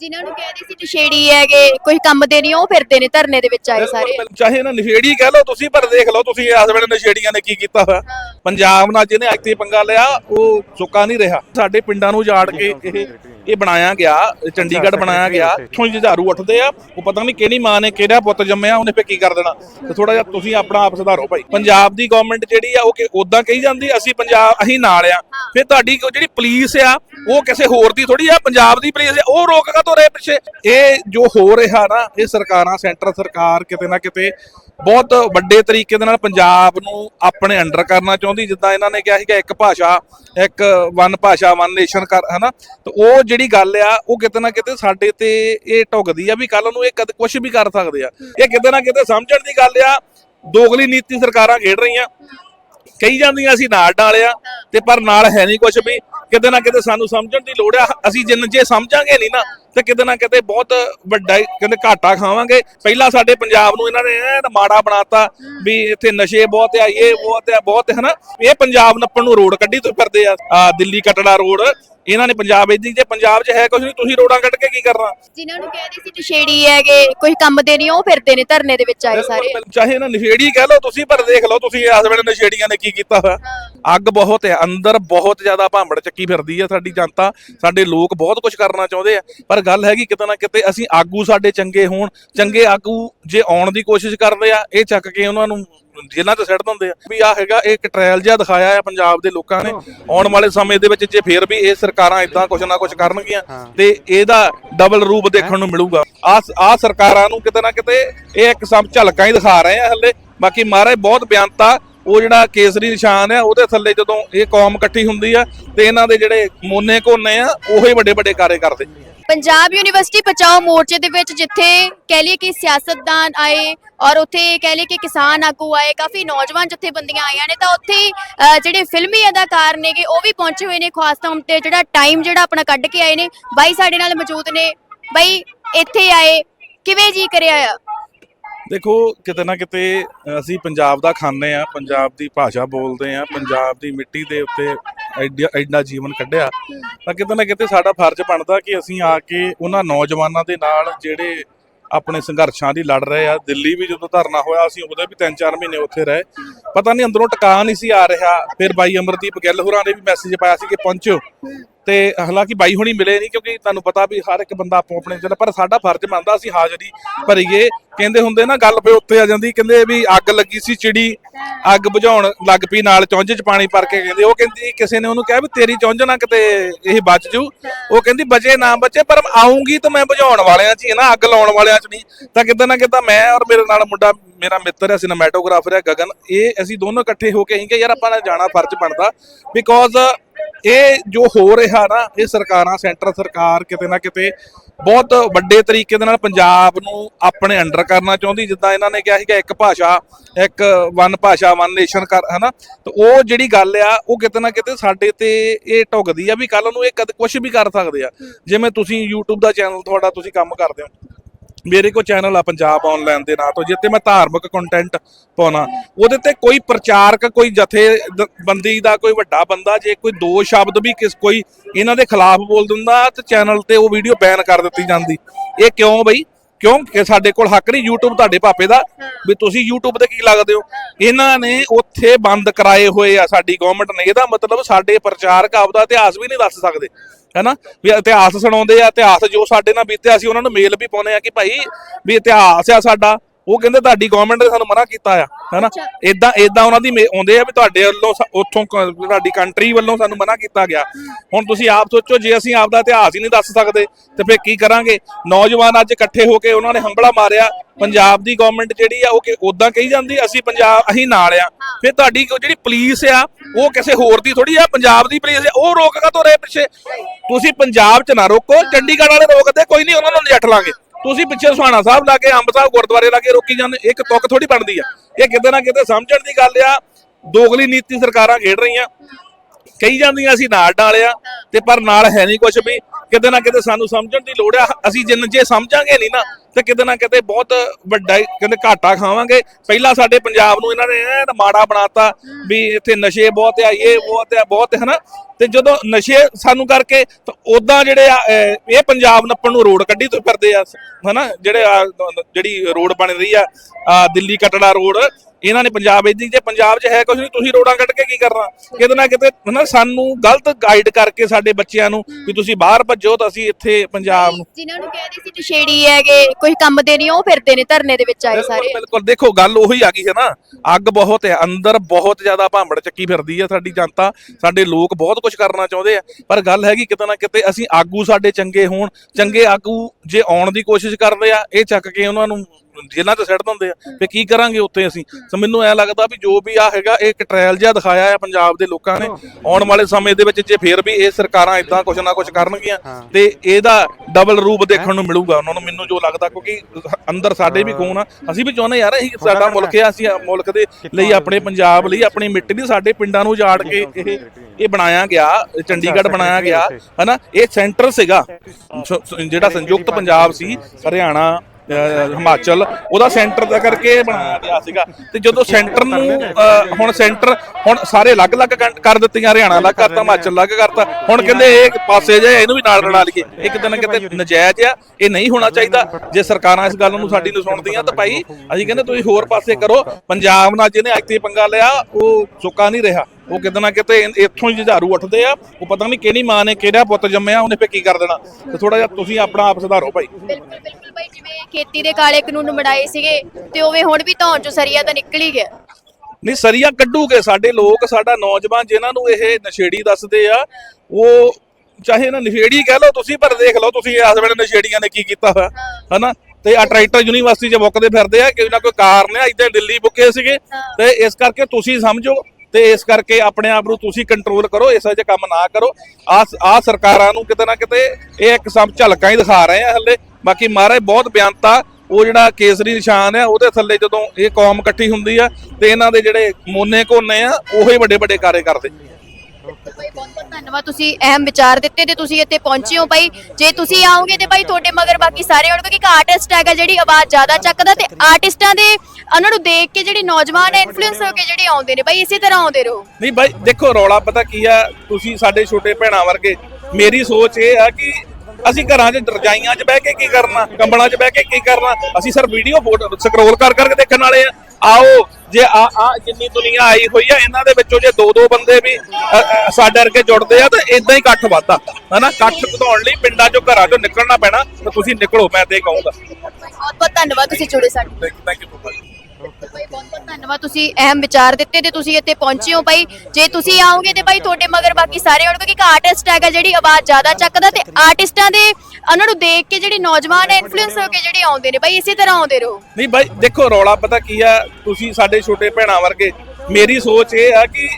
ਜਿਨ੍ਹਾਂ ਨੂੰ ਕਹਿੰਦੇ ਸੀ ਨਸ਼ੇੜੀ ਹੈਗੇ ਕੋਈ ਕੰਮ ਦੇ ਨਹੀਂ ਉਹ ਫਿਰਦੇ ਨੇ ਧਰਨੇ ਦੇ ਵਿੱਚ ਆਏ ਸਾਰੇ। ਚਾਹੇ ਨਾ ਨਸ਼ੇੜੀ ਕਹਿ ਲਓ ਤੁਸੀਂ ਪਰ ਦੇਖ ਲਓ ਤੁਸੀਂ ਇਸ ਵੇਲੇ ਨਸ਼ੇੜੀਆਂ ਨੇ ਕੀ ਕੀਤਾ ਹੋਇਆ। ਪੰਜਾਬ ਨਾਲ ਜਿਹਨੇ ਅੱਜ ਤੇ ਪੰਗਾ ਲਿਆ ਉਹ ਸੁੱਕਾ ਨਹੀਂ ਰਿਹਾ। ਸਾਡੇ ਪਿੰਡਾਂ ਨੂੰ ਉਜਾੜ ਕੇ ਇਹ ਇਹ ਬਣਾਇਆ ਗਿਆ ਚੰਡੀਗੜ੍ਹ ਬਣਾਇਆ ਗਿਆ। ਇੱਥੋਂ ਹੀ ਜੁਝਾਰੂ ਉੱਠਦੇ ਆ ਉਹ ਪਤਾ ਨਹੀਂ ਕਿਹੜੀ ਮਾਂ ਨੇ ਕਿਹੜਾ ਪੁੱਤ ਜੰਮਿਆ ਉਹਨੇ ਫੇ ਕੀ ਕਰ ਦੇਣਾ? ਤੇ ਥੋੜਾ ਜਿਹਾ ਤੁਸੀਂ ਆਪਣਾ ਆਪ ਸੁਧਾਰੋ ਭਾਈ। ਪੰਜਾਬ ਦੀ ਗਵਰਨਮੈਂਟ ਜਿਹੜੀ ਆ ਉਹ ਕਿ ਉਦਾਂ ਕਹੀ ਜਾਂਦੀ ਅਸੀਂ ਪੰਜਾਬ ਅਸੀਂ ਨਾਲ ਆ। ਫਿਰ ਤੁਹਾਡੀ ਜਿਹੜੀ ਪੁਲਿਸ ਆ ਉਹ ਕਿਸੇ ਹੋਰ ਦੀ ਥੋੜੀ ਆ ਪੰਜਾਬ ਦੀ ਪੁਲਿਸ ਆ ਉਹ ਰੋਕ ਕਾ ਪਿੱਛੇ। ਇਹ ਜੋ ਹੋ ਰਿਹਾ ਨਾ, ਇਹ ਸਰਕਾਰਾਂ, ਸੈਂਟਰ ਸਰਕਾਰ ਕਿਤੇ ਨਾ ਕਿਤੇ ਬਹੁਤ ਵੱਡੇ ਤਰੀਕੇ ਦੇ ਨਾਲ ਪੰਜਾਬ ਨੂੰ ਆਪਣੇ ਅੰਡਰ ਕਰਨਾ ਚਾਹੁੰਦੀ। ਜਿੱਦਾਂ ਇਹਨਾਂ ਨੇ ਕਿਹਾ ਸੀਗਾ, ਇੱਕ ਭਾਸ਼ਾ, ਇੱਕ ਵਨ ਭਾਸ਼ਾ, ਵਨ ਨੇਸ਼ਨ ਕਰ, ਹਨਾ? ਤੇ ਉਹ ਜਿਹੜੀ ਗੱਲ ਆ, ਉਹ ਕਿਤੇ ਨਾ ਕਿਤੇ ਸਾਡੇ ਤੇ ਇਹ ਢੁਕਦੀ ਆ ਵੀ ਕੱਲ ਨੂੰ ਇਹ ਕਦ ਕੁਝ ਵੀ ਕਰ ਸਕਦੇ ਆ। ਇਹ ਕਿਤੇ ਨਾ ਕਿਤੇ ਸਮਝਣ ਦੀ ਗੱਲ ਆ, ਦੋਗਲੀ ਨੀਤੀ ਸਰਕਾਰਾਂ ਖੇਡ ਰਹੀਆਂ। ਕਹੀ ਜਾਂਦੀਆਂ ਅਸੀਂ ਨਾਲ ਡਾਲਿਆ, ਤੇ ਪਰ ਨਾਲ ਹੈ ਨਹੀਂ ਕੁਝ ਵੀ। ਕਿਤੇ ਨਾ ਕਿਤੇ ਸਾਨੂੰ ਸਮਝਣ ਦੀ ਲੋੜ ਆ। ਅਸੀਂ ਜਿੰਨ ਜੇ ਸਮਝਾਂਗੇ ਨਹੀਂ ਨਾ ਤੇ ਕਿਤੇ ਨਾ ਕਿਤੇ ਬਹੁਤ ਵੱਡਾ ਹੀ ਕਹਿੰਦੇ ਘਾਟਾ ਖਾਵਾਂਗੇ। ਪਹਿਲਾਂ ਸਾਡੇ ਪੰਜਾਬ ਨੂੰ ਇਹਨਾਂ ਨੇ ਐਨ ਮਾੜਾ ਬਣਾਤਾ ਵੀ ਇੱਥੇ ਨਸ਼ੇ ਬਹੁਤ ਆ ਇਹ ਬਹੁਤ ਆ ਬਹੁਤ ਹਨਾ? ਇਹ ਪੰਜਾਬ ਨੱਪਣ ਨੂੰ ਰੋਡ ਕੱਢੀ ਤੋਂ ਫਿਰਦੇ ਆ ਦਿੱਲੀ ਕਟੜਾ ਰੋਡ। ਇਹਨਾਂ ਨੇ ਪੰਜਾਬ ਇਦਾਂ ਜੇ ਪੰਜਾਬ 'ਚ ਹੈ ਕੁਝ ਨਹੀਂ ਤੁਸੀਂ ਰੋਡਾਂ ਕੱਢ ਕੇ ਕੀ ਕਰਨਾ? ਜਿਨ੍ਹਾਂ ਨੂੰ ਕਹਿੰਦੇ ਸੀ ਨਸ਼ੇੜੀ ਹੈਗੇ ਕੋਈ ਕੰਮ ਦੇ ਨਹੀਂ ਉਹ ਫਿਰਦੇ ਨੇ ਧਰਨੇ ਦੇ ਵਿੱਚ ਆਏ ਸਾਰੇ। ਚਾਹੇ ਨਾ ਨਸ਼ੇੜੀ ਕਹਿ ਲਓ ਤੁਸੀਂ ਪਰ ਦੇਖ ਲਓ ਤੁਸੀਂ ਇਸ ਵੇਲੇ ਨਸ਼ੇੜੀਆਂ ਨੇ ਕੀ ਕੀਤਾ ਹੋਇਆ। ਅੱਗ ਬਹੁਤ ਹੈ ਅੰਦਰ ਬਹੁਤ ਜ਼ਿਆਦਾ ਭਾਂਬੜ ਚੱਕੀ ਫਿਰਦੀ ਆ ਸਾਡੀ ਜਨਤਾ ਸਾਡੇ ਲੋਕ ਬਹੁਤ ਕੁਝ ਕਰਨਾ ਚਾਹੁੰਦੇ ਆ ਪਰ ਗੱਲ ਹੈਗੀ ਕਿਤੇ ਨਾ ਕਿਤੇ ਅਸੀਂ ਆਗੂ ਸਾਡੇ ਚੰਗੇ ਹੋਣ ਚੰਗੇ ਆਗੂ ਜੇ ਆਉਣ ਦੀ ਕੋਸ਼ਿਸ਼ ਕਰਦੇ ਆ ਇਹ ਚੱਕ ਕੇ ਉਹਨਾਂ ਨੂੰ ਜੇਲ੍ਹਾਂ 'ਚ ਸੱਟ ਦਿੰਦੇ ਆ। ਵੀ ਆ ਹੈਗਾ ਇਹ ਇੱਕ ਟ੍ਰਾਇਲ ਜਿਹਾ ਦਿਖਾਇਆ ਆ ਪੰਜਾਬ ਦੇ ਲੋਕਾਂ ਨੇ ਆਉਣ ਵਾਲੇ ਸਮੇਂ ਦੇ ਵਿੱਚ ਜੇ ਫੇਰ ਵੀ ਇਹ ਸਰਕਾਰਾਂ ਇਦਾਂ ਕੁਝ ਨਾ ਕੁਝ ਕਰਨਗੀਆਂ ਤੇ ਇਹਦਾ ਡਬਲ ਰੂਪ ਦੇਖਣ ਨੂੰ ਮਿਲੂਗਾ। ਆ ਆ ਸਰਕਾਰਾਂ ਨੂੰ ਕਿਤੇ ਨਾ ਕਿਤੇ ਇਹ ਇੱਕ ਸਭ ਝਲਕਾਂ ਹੀ ਦਿਖਾ ਰਹੇ ਆ ਹੱਲੇ ਬਾਕੀ ਮਹਾਰਾਜ ਬਹੁਤ ਬਿਆਨਤਾ ਉਹ ਜਿਹੜਾ ਕੇਸਰੀ ਨਿਸ਼ਾਨ ਆ, ਉਹਦੇ ਥੱਲੇ ਜਦੋਂ ਇਹ ਕੌਮ ਇਕੱਠੀ ਹੁੰਦੀ ਆ, ਤੇ ਇਹਨਾਂ ਦੇ ਜਿਹੜੇ ਮੋਨੇ ਕੋਨੇ ਆ, ਉਹੀ ਵੱਡੇ ਵੱਡੇ ਕਾਰੇ ਕਰਦੇ। ਪੰਜਾਬ ਯੂਨੀਵਰਸਿਟੀ ਬਚਾਓ ਮੋਰਚੇ ਦੇ ਵਿੱਚ ਜਿੱਥੇ ਕਹਿ ਲਈਏ ਕਿ ਸਿਆਸਤਦਾਨ ਆਏ ਔਰ ਉੱਥੇ ਕਹਿ ਲਈਏ ਕਿ ਕਿਸਾਨ ਆਗੂ ਆਏ, ਕਾਫੀ ਨੌਜਵਾਨ ਜਥੇਬੰਦੀਆਂ ਆਈਆਂ ਨੇ, ਤਾਂ ਉੱਥੇ ਜਿਹੜੇ ਫਿਲਮੀ ਅਦਾਕਾਰ ਨੇਗੇ, ਉਹ ਵੀ ਪਹੁੰਚੇ ਹੋਏ ਨੇ, ਖਾਸ ਤੌਰ ਤੇ ਜਿਹੜਾ ਟਾਈਮ ਜਿਹੜਾ ਆਪਣਾ ਕੱਢ ਕੇ ਆਏ ਨੇ, ਬਾਈ ਸਾਡੇ ਨਾਲ ਮੌਜੂਦ ਨੇ, ਬਾਈ ਇੱਥੇ ਆਏ, ਕਿਵੇਂ ਜੀ ਕਰਿਆ ਆ ਦੇਖੋ, ਕਿਤੇ ਨਾ ਕਿਤੇ ਅਸੀਂ ਪੰਜਾਬ ਦਾ ਖਾਂਦੇ ਆ ਪੰਜਾਬ ਦੀ ਭਾਸ਼ਾ ਬੋਲਦੇ ਆ ਪੰਜਾਬ ਦੀ ਮਿੱਟੀ ਦੇ ਉੱਤੇ ਐਡਾ ਜੀਵਨ ਕੱਢਿਆ। ਤਾਂ ਕਿਤੇ ਨਾ ਕਿਤੇ ਸਾਡਾ ਫਰਜ਼ ਬਣਦਾ ਕਿ ਅਸੀਂ ਆ ਕੇ ਉਹਨਾਂ ਨੌਜਵਾਨਾਂ ਦੇ ਨਾਲ ਜਿਹੜੇ ਆਪਣੇ ਸੰਘਰਸ਼ਾਂ ਦੀ ਲੜ ਰਹੇ ਆ, ਦਿੱਲੀ ਵੀ ਜਦੋਂ ਧਰਨਾ ਹੋਇਆ, ਅਸੀਂ ਉਹਦੇ ਵੀ 3-4 ਮਹੀਨੇ ਉੱਥੇ ਰਹੇ। ਪਤਾ ਨਹੀਂ ਅੰਦਰੋਂ ਟਿਕਾ ਨਹੀਂ ਸੀ ਆ ਰਿਹਾ। ਫਿਰ ਬਾਈ ਅਮਰਦੀਪ ਗਿੱਲ ਹੋਰਾਂ ਨੇ ਵੀ ਮੈਸੇਜ ਪਾਇਆ ਸੀ ਕਿ ਪਹੁੰਚੋ। ਤੇ ਹਾਲਾਂਕਿ ਬਾਈ ਹੁਣੀ ਮਿਲੇ ਨਹੀਂ ਕਿਉਂਕਿ ਤੁਹਾਨੂੰ ਪਤਾ ਵੀ ਹਰ ਇੱਕ ਬੰਦਾ ਆਪੋ ਆਪਣੇ ਚੱਲ ਪਰ ਸਾਡਾ ਫਰਜ਼ ਬਣਦਾ ਅਸੀਂ ਹਾਜ਼ਰੀ ਭਰੀਏ। ਕਹਿੰਦੇ ਹੁੰਦੇ ਨਾ, ਗੱਲ ਫੇ ਉੱਤੇ ਆ ਜਾਂਦੀ, ਕਹਿੰਦੇ ਵੀ ਅੱਗ ਲੱਗੀ ਸੀ ਚਿੜੀ, ਅੱਗ ਬੁਝਾਉਣ ਲੱਗ ਪਈ ਨਾਲ ਚੁੰਝ 'ਚ ਪਾਣੀ ਭਰ ਕੇ ਕਹਿੰਦੇ, ਉਹ ਕਹਿੰਦੀ, ਕਿਸੇ ਨੇ ਉਹਨੂੰ ਕਿਹਾ ਵੀ ਤੇਰੀ ਚੁੰਝ ਨਾ ਕਿਤੇ ਇਹ ਬਚ ਜੂ। ਉਹ ਕਹਿੰਦੀ, ਬਚੇ ਨਾ ਬਚੇ, ਪਰ ਆਉਂਗੀ ਤਾਂ ਮੈਂ ਬੁਝਾਉਣ ਵਾਲਿਆਂ 'ਚ ਹੀ ਨਾ, ਅੱਗ ਲਾਉਣ ਵਾਲਿਆਂ 'ਚ ਨਹੀਂ। ਤਾਂ ਕਿਤੇ ਨਾ ਕਿਤੇ ਮੈਂ ਔਰ ਮੇਰੇ ਨਾਲ ਮੁੰਡਾ, ਮੇਰਾ ਮਿੱਤਰ ਹੈ ਸਿਨੇਮੈਟੋਗ੍ਰਾਫਰ ਹੈ ਗਗਨ, ਇਹ ਅਸੀਂ ਦੋਨੋਂ ਇਕੱਠੇ ਹੋ ਕੇ ਅਸੀਂ ਕਿ ਯਾਰ ਆਪਾਂ ਨੇ ਜਾਣਾ, ਫਰਜ਼ ਬਣਦਾ। ਬਿਕੋਜ਼ ਇਹ ਜੋ ਹੋ ਰਿਹਾ ਨਾ, ਇਹ ਸਰਕਾਰਾਂ, ਸੈਂਟਰ ਸਰਕਾਰ ਕਿਤੇ ਨਾ ਕਿਤੇ ਬਹੁਤ ਵੱਡੇ ਤਰੀਕੇ ਦੇ ਨਾਲ ਪੰਜਾਬ ਨੂੰ ਆਪਣੇ ਅੰਡਰ ਕਰਨਾ ਚਾਹੁੰਦੀ। ਜਿੱਦਾਂ ਇਹਨਾਂ ਨੇ ਕਿਹਾ ਸੀਗਾ, ਇੱਕ ਭਾਸ਼ਾ, ਇੱਕ ਵਨ ਭਾਸ਼ਾ, ਵਨ ਨੇਸ਼ਨ ਕਰ, ਹਨਾ? ਤੇ ਉਹ ਜਿਹੜੀ ਗੱਲ ਆ, ਉਹ ਕਿਤੇ ਨਾ ਕਿਤੇ ਸਾਡੇ ਤੇ ਇਹ ਢੁਕਦੀ ਆ ਵੀ ਕੱਲ ਨੂੰ ਇਹ ਕਦ ਕੁਝ ਵੀ ਕਰ ਸਕਦੇ ਆ। ਜਿਵੇਂ ਤੁਸੀਂ YouTube ਦਾ ਚੈਨਲ ਤੁਹਾਡਾ ਤੁਸੀਂ ਕੰਮ ਕਰਦੇ ਹੋ। ਮੇਰੇ ਕੋਲ ਚੈਨਲ ਆ ਪੰਜਾਬ ਆਨਲਾਈਨ ਦੇ ਨਾਂ ਤੋਂ ਜਿੱਤੇ ਮੈਂ ਧਾਰਮਿਕ ਕੰਟੈਂਟ ਪਾਉਣਾ। ਉਹਦੇ ਤੇ ਕੋਈ ਪ੍ਰਚਾਰਕ, ਕੋਈ ਜਥੇ ਬੰਦੀ ਦਾ ਕੋਈ ਵੱਡਾ ਬੰਦਾ, ਜੇ ਕੋਈ ਦੋ ਸ਼ਬਦ ਵੀ ਕਿਸ ਕੋਈ ਇਹਨਾਂ ਦੇ ਖਿਲਾਫ ਬੋਲ ਦਿੰਦਾ, ਤੇ ਚੈਨਲ ਤੇ ਉਹ ਵੀਡੀਓ ਬੈਨ ਕਰ ਦਿੱਤੀ ਜਾਂਦੀ। ਇਹ ਕਿਉਂ ਬਈ? ਕਿਉਂ? ਸਾਡੇ ਕੋਲ ਹੱਕ ਨਹੀਂ YouTube ਤੁਹਾਡੇ ਪਾਪੇ ਦਾ? ਵੀ ਤੁਸੀਂ YouTube ਤੇ ਕੀ ਲੱਗਦੇ ਹੋ? ਇਹਨਾਂ ਨੇ ਉੱਥੇ ਬੰਦ ਕਰਾਏ ਹੋਏ ਆ ਸਾਡੀ ਗਵਰਨਮੈਂਟ ਨੇ। ਇਹਦਾ ਮਤਲਬ ਸਾਡੇ ਪ੍ਰਚਾਰਕ ਆਪਦਾ ਇਤਿਹਾਸ ਵੀ ਨਹੀਂ ਦੱਸ ਸਕਦੇ। ਹੈਨਾ? ਵੀ ਇਤਿਹਾਸ ਸੁਣਾਉਂਦੇ ਆ, ਇਤਿਹਾਸ ਜੋ ਸਾਡੇ ਨਾਲ ਬੀਤਿਆ ਸੀ, ਉਹਨਾਂ ਨੂੰ ਮੇਲ ਵੀ ਪਾਉਂਦੇ ਆ ਕਿ ਭਾਈ ਵੀ ਇਤਿਹਾਸ ਆ ਸਾਡਾ। ਉਹ ਕਹਿੰਦੇ ਤੁਹਾਡੀ ਗਵਰਨਮੈਂਟ ਨੇ ਸਾਨੂੰ ਮਨਾ ਕੀਤਾ ਆ ਹੈਨਾ। ਇਦਾਂ ਇਦਾਂ ਉਹਨਾਂ ਦੀ ਆਉਂਦੇ ਆ ਵੀ ਤੁਹਾਡੇ ਵੱਲੋਂ ਉੱਥੋਂ ਤੁਹਾਡੀ ਕੰਟਰੀ ਵੱਲੋਂ ਸਾਨੂੰ ਮਨਾ ਕੀਤਾ ਗਿਆ। ਹੁਣ ਤੁਸੀਂ ਆਪ ਸੋਚੋ ਜੇ ਅਸੀਂ ਆਪ ਦਾ ਇਤਿਹਾਸ ਹੀ ਨਹੀਂ ਦੱਸ ਸਕਦੇ ਤੇ ਫਿਰ ਕੀ ਕਰਾਂਗੇ? ਨੌਜਵਾਨ ਅੱਜ ਇਕੱਠੇ ਹੋ ਕੇ ਉਹਨਾਂ ਨੇ ਹੰਬਲਾ ਮਾਰਿਆ। ਪੰਜਾਬ ਦੀ ਗਵਰਨਮੈਂਟ ਜਿਹੜੀ ਆ ਉਹ ਕਿ ਉਦਾਂ ਕਹੀ ਜਾਂਦੀ ਅਸੀਂ ਪੰਜਾਬ ਅਸੀਂ ਨਾਲ ਆ। ਫਿਰ ਤੁਹਾਡੀ ਜਿਹੜੀ ਪੁਲਿਸ ਆ ਉਹ ਕਿਸੇ ਹੋਰ ਦੀ ਥੋੜੀ ਆ ਪੰਜਾਬ ਦੀ ਪੁਲਿਸ ਆ ਉਹ ਰੋਕ ਕਾ ਰਹੇ ਪਿੱਛੇ? ਤੁਸੀਂ ਪੰਜਾਬ 'ਚ ਨਾ ਰੋਕੋ ਚੰਡੀਗੜ੍ਹ ਵਾਲੇ ਰੋਕਦੇ ਕੋਈ ਨਹੀਂ ਉਹਨਾਂ ਨੂੰ ਨਜੱਠ ਲਾਂਗੇ। ਤੁਸੀਂ ਪਿੱਛੇ ਸੁਹਾਣਾ ਸਾਹਿਬ ਲਾ ਕੇ ਅੰਬ ਸਾਹਿਬ ਗੁਰਦੁਆਰੇ ਲਾ ਕੇ ਰੋਕੀ ਜਾਂਦੇ, ਇੱਕ ਤੁੱਕ ਥੋੜੀ ਬਣਦੀ ਆ। ਇਹ ਕਿਤੇ ਨਾ ਕਿਤੇ ਸਮਝਣ ਦੀ ਗੱਲ ਆ, ਦੋਗਲੀ ਨੀਤੀ ਸਰਕਾਰਾਂ ਖੇਡ ਰਹੀਆਂ। ਕਹੀ ਜਾਂਦੀਆਂ ਅਸੀਂ ਨਾਲ ਡਾਲਿਆ, ਤੇ ਪਰ ਨਾਲ ਹੈ ਨਹੀਂ ਕੁਝ ਵੀ। ਕਿਤੇ ਨਾ ਕਿਤੇ ਸਾਨੂੰ ਸਮਝਣ ਦੀ ਲੋੜ ਆ। ਅਸੀਂ ਜਿੰਨ ਜੇ ਸਮਝਾਂਗੇ ਨਹੀਂ ਨਾ, ਤੇ ਕਿਤੇ ਨਾ ਕਿਤੇ ਬਹੁਤ ਵੱਡਾ ਕਹਿੰਦੇ ਘਾਟਾ ਖਾਵਾਂਗੇ। ਪਹਿਲਾਂ ਸਾਡੇ ਪੰਜਾਬ ਨੂੰ ਇਹਨਾਂ ਨੇ ਐਨ ਮਾੜਾ ਬਣਾਤਾ ਵੀ ਇੱਥੇ ਨਸ਼ੇ ਬਹੁਤ ਆ, ਇਹ ਬਹੁਤ ਆ, ਬਹੁਤ ਹੈ ਨਾ ਤੇ ਜਦੋਂ ਨਸ਼ੇ ਸਾਨੂੰ ਕਰਕੇ, ਤਾਂ ਉਦਾਂ ਜਿਹੜੇ ਆ ਇਹ ਪੰਜਾਬ ਨੱਪਣ ਨੂੰ ਰੋਡ ਕੱਢੀ ਤੋਂ ਫਿਰਦੇ ਆ, ਹਨਾ? ਜਿਹੜੇ ਜਿਹੜੀ ਰੋਡ ਬਣ ਰਹੀ ਆ ਦਿੱਲੀ ਕਟੜਾ ਰੋਡ ਇਹਨਾਂ ਨੇ ਪੰਜਾਬ ਇਦਾਂ ਜੇ ਪੰਜਾਬ 'ਚ ਹੈ ਕੁਝ ਨਹੀਂ ਤੁਸੀਂ ਰੋਡਾਂ ਕੱਢ ਕੇ ਕੀ ਕਰਨਾ? ਕਿਤੇ ਨਾ ਕਿਤੇ ਹਨਾ ਸਾਨੂੰ ਗਲਤ ਗਾਈਡ ਕਰਕੇ ਸਾਡੇ ਬੱਚਿਆਂ ਨੂੰ ਵੀ ਤੁਸੀਂ ਬਾਹਰ ਭੱਜੋ ਤਾਂ ਅਸੀਂ ਇੱਥੇ ਪੰਜਾਬ ਨੂੰ ਜਿਨ੍ਹਾਂ ਨੂੰ ਕਹਿੰਦੇ ਸੀ ਨਸ਼ੇੜੀ ਹੈਗੇ ਕੋਈ ਕੰਮ ਦੇ ਨਹੀਂ ਉਹ ਫਿਰਦੇ ਨੇ ਧਰਨੇ ਦੇ ਵਿੱਚ ਆਏ ਸਾਰੇ। ਬਿਲਕੁਲ। ਦੇਖੋ ਗੱਲ ਉਹੀ ਆ ਗਈ ਹੈ ਨਾ ਅੱਗ ਬਹੁਤ ਹੈ ਅੰਦਰ ਬਹੁਤ ਜ਼ਿਆਦਾ ਭਾਂਬੜ ਚੱਕੀ ਫਿਰਦੀ ਆ ਸਾਡੀ ਜਨਤਾ ਸਾਡੇ ਲੋਕ ਬਹੁਤ ਕੁਝ ਕਰਨਾ ਚਾਹੁੰਦੇ ਆ। ਪਰ ਗੱਲ ਹੈਗੀ ਕਿਤੇ ਨਾ ਕਿਤੇ ਅਸੀਂ ਆਗੂ ਸਾਡੇ ਚੰਗੇ ਹੋਣ ਚੰਗੇ ਆਗੂ ਜੇ ਆਉਣ ਦੀ ਕੋਸ਼ਿਸ਼ ਕਰਦੇ ਆ ਇਹ ਚੱਕ ਕੇ ਉਹਨਾਂ ਨੂੰ ਜੇਲ੍ਹਾਂ 'ਚ ਸੱਟ ਦਿੰਦੇ ਆ। ਫੇ ਕੀ ਕਰਾਂਗੇ ਉੱਥੇ ਅਸੀਂ? ਸੋ ਮੈਨੂੰ ਐ ਲੱਗਦਾ ਵੀ ਜੋ ਵੀ ਆ ਹੈਗਾ ਇਹ ਇੱਕ ਟ੍ਰਾਇਲ ਜਿਹਾ ਦਿਖਾਇਆ ਹੈ ਪੰਜਾਬ ਦੇ ਲੋਕਾਂ ਨੇ। ਆਉਣ ਵਾਲੇ ਸਮੇਂ ਦੇ ਵਿੱਚ ਜੇ ਫੇਰ ਵੀ ਇਹ ਸਰਕਾਰਾਂ ਇਦਾਂ ਕੁਝ ਨਾ ਕੁਝ ਕਰਨਗੀਆਂ ਤੇ ਇਹਦਾ ਡਬਲ ਰੂਪ ਦੇਖਣ ਨੂੰ ਮਿਲੂਗਾ। ਉਹਨਾਂ ਨੂੰ ਮੈਨੂੰ ਜੋ ਲੱਗਦਾ ਕਿਉਂਕਿ ਅੰਦਰ ਸਾਡੇ ਵੀ ਖੂਨ ਆ। ਅਸੀਂ ਵੀ ਚਾਹੁੰਦੇ ਯਾਰ ਅਸੀਂ ਸਾਡਾ ਮੁਲਕ ਆ ਅਸੀਂ ਮੁਲਕ ਦੇ ਲਈ ਆਪਣੇ ਪੰਜਾਬ ਲਈ ਆਪਣੀ ਮਿੱਟੀ ਲਈ ਸਾਡੇ ਪਿੰਡਾਂ ਨੂੰ ਉਜਾੜ ਕੇ ਇਹ ਇਹ ਬਣਾਇਆ ਗਿਆ ਚੰਡੀਗੜ੍ਹ ਬਣਾਇਆ ਗਿਆ ਹਨਾ? ਇਹ ਸੈਂਟਰ ਸੀਗਾ। ਜਿਹੜਾ ਸੰਯੁਕਤ ਪੰਜਾਬ ਸੀ। ਹਰਿਆਣਾ ਹਿਮਾਚਲ, ਉਹਦਾ ਸੈਂਟਰ ਦਾ ਕਰਕੇ ਬਣਾਇਆ ਗਿਆ ਸੀਗਾ। ਤੇ ਜਦੋਂ ਸੈਂਟਰ ਨੂੰ ਹੁਣ ਸੈਂਟਰ ਹੁਣ ਸਾਰੇ ਅਲੱਗ-ਅਲੱਗ ਕਰ- ਕਰ ਦਿੱਤੀਆਂ, ਹਰਿਆਣਾ ਅਲੱਗ ਕਰਤਾ, ਹਿਮਾਚਲ ਅਲੱਗ ਕਰਤਾ। ਹੁਣ ਕਹਿੰਦੇ ਇਹ ਪਾਸੇ ਜੇ, ਇਹਨੂੰ ਵੀ ਨਾਲ ਰਲਾ ਲਈਏ। ਇਹ ਕਿਤੇ ਨਾ ਕਿਤੇ ਨਜਾਇਜ਼ ਆ, ਇਹ ਨਹੀਂ ਹੋਣਾ ਚਾਹੀਦਾ। ਜੇ ਸਰਕਾਰਾਂ ਇਸ ਗੱਲ ਨੂੰ ਸਾਡੀ ਨੂੰ ਸੁਣਦੀਆਂ ਤਾਂ ਭਾਈ, ਅਸੀਂ ਕਹਿੰਦੇ ਤੁਸੀਂ ਹੋਰ ਪਾਸੇ ਕਰੋ। ਪੰਜਾਬ ਨਾਲ ਜਿਹਨੇ ਅੱਜ ਤੇ ਪੰਗਾ ਲਿਆ, ਉਹ ਸੁੱਕਾ ਨਹੀਂ ਰਿਹਾ। ਉਹ ਕਿਤੇ ਨਾ ਕਿਤੇ ਇੱਥੋਂ ਹੀ ਜੁਝਾਰੂ ਉੱਠਦੇ ਆ। ਉਹ ਪਤਾ ਨਹੀਂ ਕਿਹੜੀ ਮਾਂ ਨੇ ਕਿਹੜਾ ਪੁੱਤ ਜੰਮਿਆ ਉਹਨੇ ਫੇ ਕੀ ਕਰ ਦੇਣਾ। ਤੇ ਥੋੜਾ ਜਿਹਾ ਤੁਸੀਂ ਆਪਣਾ ਆਪ ਸੁਧਾਰੋ ਭਾਈ। ਬਿਲਕੁਲ ਬਿਲਕੁਲ ਬਾਈ ਜਿਵੇਂ ਖੇਤੀ ਦੇ ਕਾਲੇ ਕਾਨੂੰਨ ਬਣਾਏ ਸੀਗੇ ਤੇ ਉਵੇਂ ਹੁਣ ਵੀ ਧੌਣ ਚੋਂ ਸਰੀਆ ਤਾਂ ਨਿਕਲ ਹੀ ਗਿਆ। ਨਹੀਂ ਸਰੀਆ ਕੱਢੂਗੇ। ਸਾਡੇ ਲੋਕ ਸਾਡਾ ਨੌਜਵਾਨ ਜਿਨ੍ਹਾਂ ਨੂੰ ਇਹ ਨਸ਼ੇੜੀ ਦੱਸਦੇ ਆ ਉਹ ਚਾਹੇ ਨਾ ਨਸ਼ੇੜੀ ਕਹਿ ਲਓ ਤੁਸੀਂ ਪਰ ਦੇਖ ਲਓ ਤੁਸੀਂ ਇਸ ਵੇਲੇ ਨਸ਼ੇੜੀਆਂ ਨੇ ਕੀ ਕੀਤਾ ਹੋਇਆ ਹਨਾ? ਤੇ ਆ ਟਰੈਕਟਰ ਯੂਨੀਵਰਸਿਟੀ 'ਚ ਬੁੱਕਦੇ ਫਿਰਦੇ ਆ ਕੋਈ ਨਾ ਕੋਈ ਕਾਰਨ ਆ? ਇਦਾਂ ਦਿੱਲੀ ਬੁੱਕੇ ਸੀਗੇ। ਤੇ ਇਸ ਕਰਕੇ ਤੁਸੀਂ ਸਮਝੋ ਤੇ ਇਸ ਕਰਕੇ ਆਪਣੇ ਆਪ ਨੂੰ ਤੁਸੀਂ ਕੰਟਰੋਲ ਕਰੋ, ਇਸ ਜਿਹੇ ਕੰਮ ਨਾ ਕਰੋ। ਆ ਆ ਸਰਕਾਰਾਂ ਨੂੰ ਕਿਤੇ ਨਾ ਕਿਤੇ ਇਹ ਇੱਕ ਸਮ ਝਲਕਾਂ ਹੀ ਦਿਖਾ ਰਹੇ ਆ ਹੱਲੇ। ਬਾਕੀ ਮਹਾਰਾਜ ਬਹੁਤ ਬਿਆਨਤਾ ਉਹ ਜਿਹੜਾ ਕੇਸਰੀ ਨਿਸ਼ਾਨ ਆ, ਉਹਦੇ ਥੱਲੇ ਜਦੋਂ ਇਹ ਕੌਮ ਇਕੱਠੀ ਹੁੰਦੀ ਆ, ਤੇ ਇਹਨਾਂ ਦੇ ਜਿਹੜੇ ਮੋਨੇ ਕੋਨੇ ਆ, ਉਹੀ ਵੱਡੇ ਵੱਡੇ ਕਾਰੇ ਕਰਦੇ। ਬਾਈ ਬਹੁਤ ਬਹੁਤ ਧੰਨਵਾਦ। ਤੁਸੀਂ ਅਹਿਮ ਵਿਚਾਰ ਦਿੱਤੇ ਤੇ ਤੁਸੀਂ ਇੱਥੇ ਪਹੁੰਚੇ ਹੋ ਬਾਈ ਜੇ ਤੁਸੀਂ ਆਓਗੇ ਤੇ ਬਾਈ ਤੁਹਾਡੇ ਮਗਰ ਬਾਕੀ ਸਾਰੇ ਆਉਣਗੇ ਕਿਉਂਕਿ ਆਰਟਿਸਟ ਹੈਗਾ ਜਿਹੜੀ ਆਵਾਜ਼ ਜ਼ਿਆਦਾ ਚੱਕਦਾ ਤੇ ਆਰਟਿਸਟਾਂ ਦੇ ਉਹਨਾਂ ਨੂੰ ਦੇਖ ਕੇ ਜਿਹੜੇ ਨੌਜਵਾਨ ਇਨਫਲੂਐਂਸ ਹੋ ਕੇ ਜਿਹੜੇ ਆਉਂਦੇ ਨੇ ਬਾਈ ਇਸੇ ਤਰ੍ਹਾਂ ਆਉਂਦੇ ਰਹੋ। ਨਹੀਂ ਭਾਈ, ਦੇਖੋ ਰੌਲਾ ਪਤਾ ਕੀ ਆ, ਤੁਸੀਂ ਸਾਡੇ ਛੋਟੇ ਭੈਣਾਂ ਵਰਗੇ, ਮੇਰੀ ਸੋਚ ਇਹ ਆ ਕਿ ਅਸੀਂ ਘਰਾਂ 'ਚ ਰਜਾਈਆਂ 'ਚ ਬਹਿ ਕੇ ਕੀ ਕਰਨਾ, ਕੰਬਲਾਂ 'ਚ ਬਹਿ ਕੇ ਕੀ ਕਰਨਾ, ਅਸੀਂ ਸਰ ਵੀਡੀਓ ਫੋਟੋ ਸਕਰੋਲ ਕਰ ਕਰਕੇ ਦੇਖਣ ਵਾਲੇ ਆ। ਆਓ ਜੇ ਆ ਆ ਜਿੰਨੀ ਦੁਨੀਆ ਆਈ ਹੋਈ ਆ ਇਹਨਾਂ ਦੇ ਵਿੱਚੋਂ ਜੇ ਦੋ ਦੋ ਬੰਦੇ ਵੀ ਸਾਡੇ ਵਰਗੇ ਜੁੜਦੇ ਆ ਤਾਂ ਇਦਾਂ ਹੀ ਇਕੱਠ ਵੱਧਦਾ ਹਨਾ? ਇਕੱਠ ਵਧਾਉਣ ਲਈ ਪਿੰਡਾਂ 'ਚੋਂ ਘਰਾਂ 'ਚੋਂ ਨਿਕਲਣਾ ਪੈਣਾ ਤਾਂ ਤੁਸੀਂ ਨਿਕਲੋ ਮੈਂ ਤੇ ਕਹੂੰਗਾ। ਬਹੁਤ ਬਹੁਤ ਧੰਨਵਾਦ ਤੁਸੀਂ ਜੁੜੇ ਸਾਡੇ ਥੈਂਕ ਯੂ ਬਾਈ ਬਹੁਤ ਬਹੁਤ ਧੰਨਵਾਦ। ਤੁਸੀਂ ਅਹਿਮ ਵਿਚਾਰ ਦਿੱਤੇ ਤੇ ਤੁਸੀਂ ਇੱਥੇ ਪਹੁੰਚੇ ਹੋ ਬਾਈ ਜੇ ਤੁਸੀਂ ਆਓਗੇ ਤੇ ਬਾਈ ਤੁਹਾਡੇ ਮਗਰ ਬਾਕੀ ਸਾਰੇ ਆਉਣਗੇ ਕਿਉਂਕਿ ਆਰਟਿਸਟ ਹੈਗਾ ਜਿਹੜੀ ਆਵਾਜ਼ ਜ਼ਿਆਦਾ ਚੱਕਦਾ ਤੇ ਆਰਟਿਸਟਾਂ ਦੇ ਉਹਨਾਂ ਨੂੰ ਦੇਖ ਕੇ ਜਿਹੜੇ ਨੌਜਵਾਨ ਇਨਫਲੂਐਂਸ ਹੋ ਕੇ ਜਿਹੜੇ ਆਉਂਦੇ ਨੇ ਬਾਈ ਇਸੇ ਤਰ੍ਹਾਂ ਆਉਂਦੇ ਰਹੋ। ਨਹੀਂ ਭਾਈ, ਦੇਖੋ ਰੌਲਾ ਪਤਾ ਕੀ ਆ, ਤੁਸੀਂ ਸਾਡੇ ਛੋਟੇ ਭੈਣਾਂ ਵਰਗੇ, ਮੇਰੀ ਸੋਚ ਇਹ ਆ ਕਿ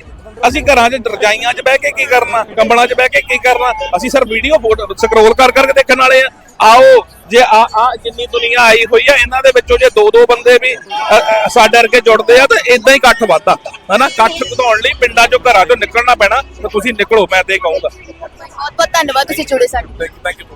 ਅਸੀਂ ਘਰਾਂ 'ਚ ਰਜਾਈਆਂ 'ਚ ਬਹਿ ਕੇ ਕੀ ਕਰਨਾ, ਕੰਬਲਾਂ 'ਚ ਬਹਿ ਕੇ ਕੀ ਕਰਨਾ, ਅਸੀਂ ਸਰ ਵੀਡੀਓ ਸਕਰੋਲ ਕਰ ਕਰਕੇ ਦੇਖਣ ਵਾਲੇ ਆ। ਆਓ ਜੇ ਆ ਆ ਜਿੰਨੀ ਦੁਨੀਆ ਆਈ ਹੋਈ ਆ ਇਹਨਾਂ ਦੇ ਵਿੱਚੋਂ ਜੇ ਦੋ ਦੋ ਬੰਦੇ ਵੀ ਸਾਡੇ ਵਰਗੇ ਜੁੜਦੇ ਆ ਤਾਂ ਇਦਾਂ ਹੀ ਇਕੱਠ ਵੱਧਦਾ ਹਨਾ? ਇਕੱਠ ਵਧਾਉਣ ਲਈ ਪਿੰਡਾਂ 'ਚੋਂ ਘਰਾਂ 'ਚੋਂ ਨਿਕਲਣਾ ਪੈਣਾ ਤਾਂ ਤੁਸੀਂ ਨਿਕਲੋ ਮੈਂ ਤੇ ਕਹੂੰਗਾ। ਬਹੁਤ ਬਹੁਤ ਧੰਨਵਾਦ ਤੁਸੀਂ ਜੁੜੇ ਸਾਡੇ ਥੈਂਕ ਯੂ